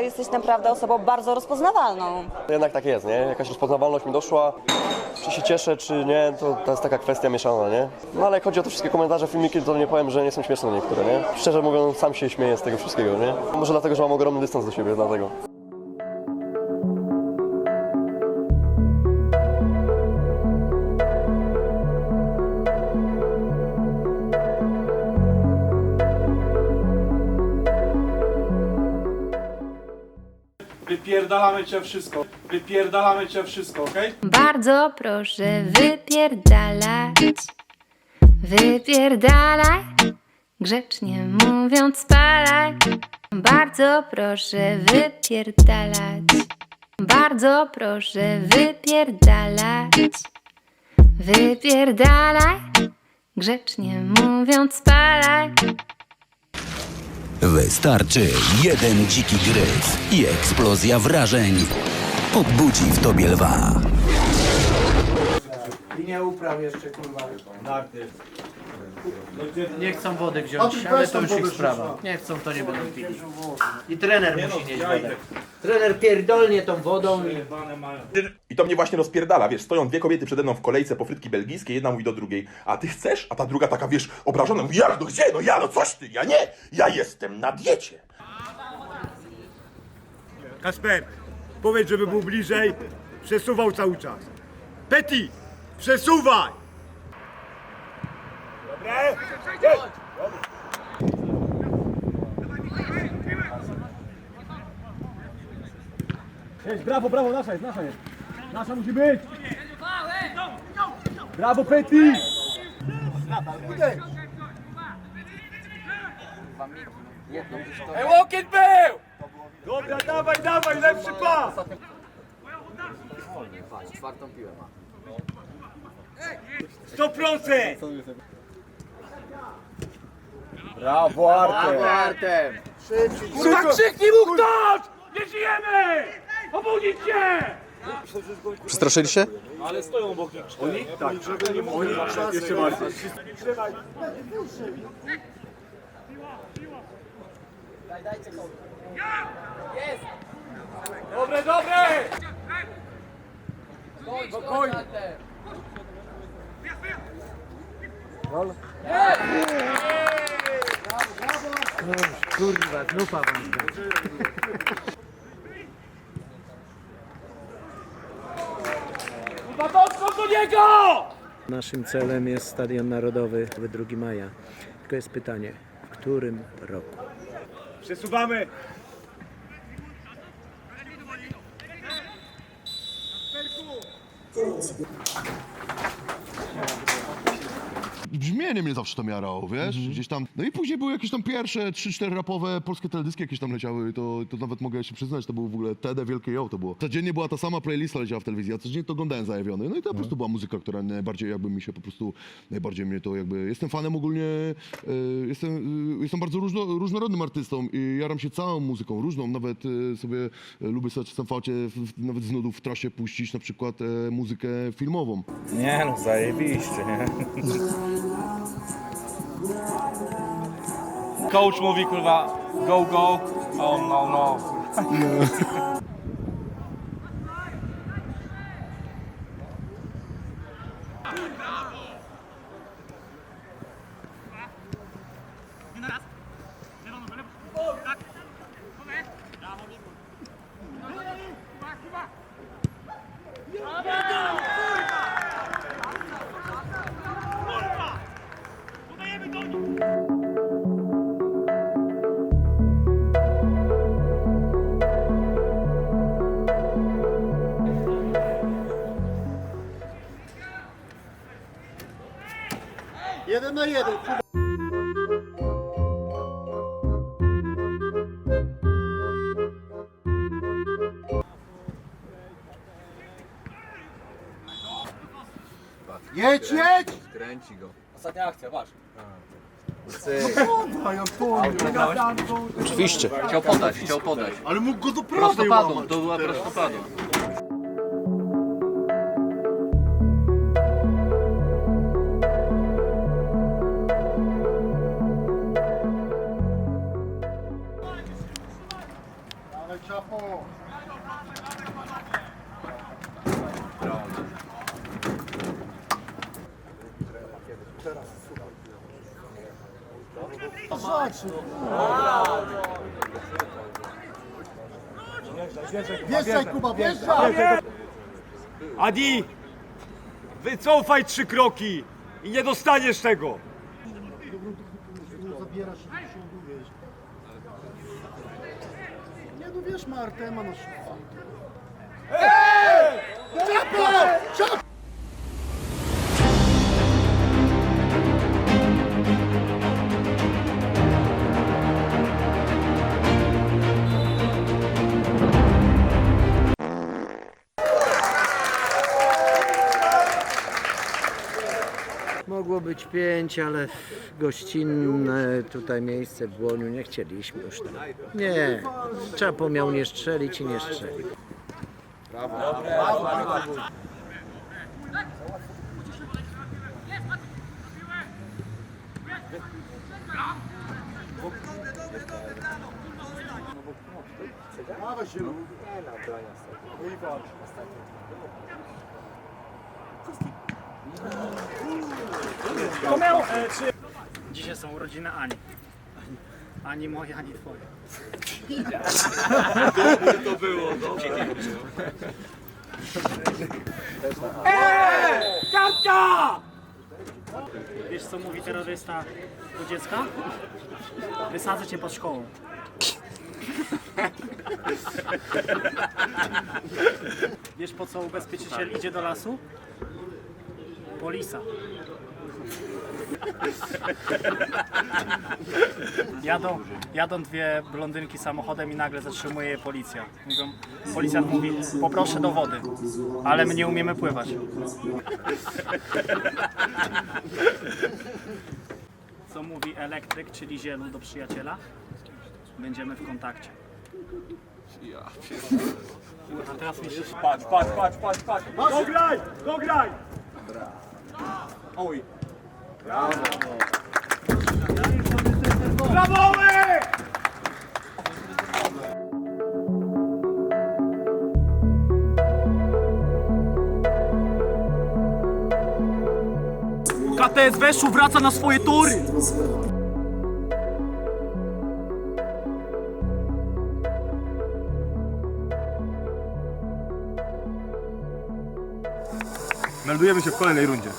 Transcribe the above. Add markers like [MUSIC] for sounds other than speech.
Jesteś naprawdę osobą bardzo rozpoznawalną. Jednak tak jest, nie? Jakaś rozpoznawalność mi doszła. Czy się cieszę, czy nie, to, to jest taka kwestia mieszana, nie? No ale jak chodzi o te wszystkie komentarze, filmiki, to nie powiem, że nie są śmieszne niektóre, nie? Szczerze mówiąc, sam się śmieję z tego wszystkiego, nie? Może dlatego, że mam ogromny dystans do siebie, dlatego. Wypierdalamy cię wszystko. Wypierdalamy cię wszystko, okej? Bardzo proszę wypierdalać, wypierdalaj, grzecznie mówiąc spalaj. Bardzo proszę wypierdalać, bardzo proszę wypierdalać, wypierdalaj, grzecznie mówiąc spalaj. Wystarczy jeden dziki gryz i eksplozja wrażeń odbudzi w tobie lwa. I nie upraw jeszcze kurwa. Nie chcą wody wziąć, ale to już ich sprawa. Nie chcą, to nie będą pili. I trener musi mieć wodę. Trener pierdolnie tą wodą i... I to mnie właśnie rozpierdala, wiesz, stoją dwie kobiety przede mną w kolejce po frytki belgijskie, jedna mówi do drugiej, a ty chcesz? A ta druga taka, wiesz, obrażona, mówi, ja, no gdzie, no ja, no coś ty, ja nie, ja jestem na diecie. Kasper, powiedz, żeby był bliżej. Przesuwał cały czas. Peti, przesuwaj! Jest, brawo, brawo, nasza jest, nasza jest. Nasza musi być. Brawo, Peti! Ej, łokieć był! Dobra, dawaj, dawaj, lepszy pas! Sto procent! Brawo, Artem! Kurwa, krzyknij mu ktoś! Nie żyjemy! Obudzić się! Przestraszyli się? Oni? Tak. Oni jeszcze bardziej. Dobre, dobre! Spokojnie. Kurwa, znów awans. Dotknął do niego! Naszym celem jest Stadion Narodowy 2 maja. Tylko jest pytanie, w którym roku? Przesuwamy. Brzmienie mnie zawsze to miarało, wiesz, gdzieś tam, no i później były jakieś tam pierwsze trzy, cztery rapowe polskie teledyski jakieś tam leciały, to, to nawet mogę się przyznać, to był w ogóle TD Wielkie Jo, to było. Codziennie była ta sama playlista leciała w telewizji, a codziennie to oglądałem zajawiony, no i to po prostu była muzyka, która najbardziej jakby mi się po prostu, najbardziej mnie to jakby, jestem fanem ogólnie, e, jestem, e, jestem bardzo różno, różnorodnym artystą i jaram się całą muzyką, różną, nawet e, sobie e, lubię sobie czasem fałcie, w- w- nawet z nudów w trasie puścić na przykład e, muzykę filmową. Nie no, zajebiście, nie? [LAUGHS] Coach mówi, kurwa, go, go. Oh, no, no. Jeden na jeden. Jedź, jedź! Kręci go. Oczywiście. Chciał podać, chciał podać. Ale mógł go do prawej Prostopadą, to była teraz. prostopadą. Wjeżdżaj Kuba, wjeżdżaj! Adi, wycofaj trzy kroki i nie dostaniesz tego. Zabierasz wiesz. Nie no wiesz, ma Artema na szybko. Mogło być pięć, ale gościnne tutaj miejsce w Błoniu nie chcieliśmy już tam. Nie, Czapo miał nie strzelić i nie strzelił. Dawaj się no. Dzisiaj są urodziny Ani. Ani moje, ani twoje. Wiesz co mówi terrorysta do dziecka? Wysadzę cię pod szkołą. Wiesz po co ubezpieczyciel idzie do lasu? Polisa. Jadą, jadą dwie blondynki samochodem i nagle zatrzymuje je policja. Mówią, policjant mówi, poproszę do wody, ale my nie umiemy pływać. Co mówi elektryk, czyli zielu do przyjaciela? Będziemy w kontakcie. A teraz myślisz, Patrz, patrz, patrz, patrz, patrz. Dograj, dograj. Oj, Brawo! KTS Weszów wraca na swoje tory! Meldujemy się w kolejnej rundzie.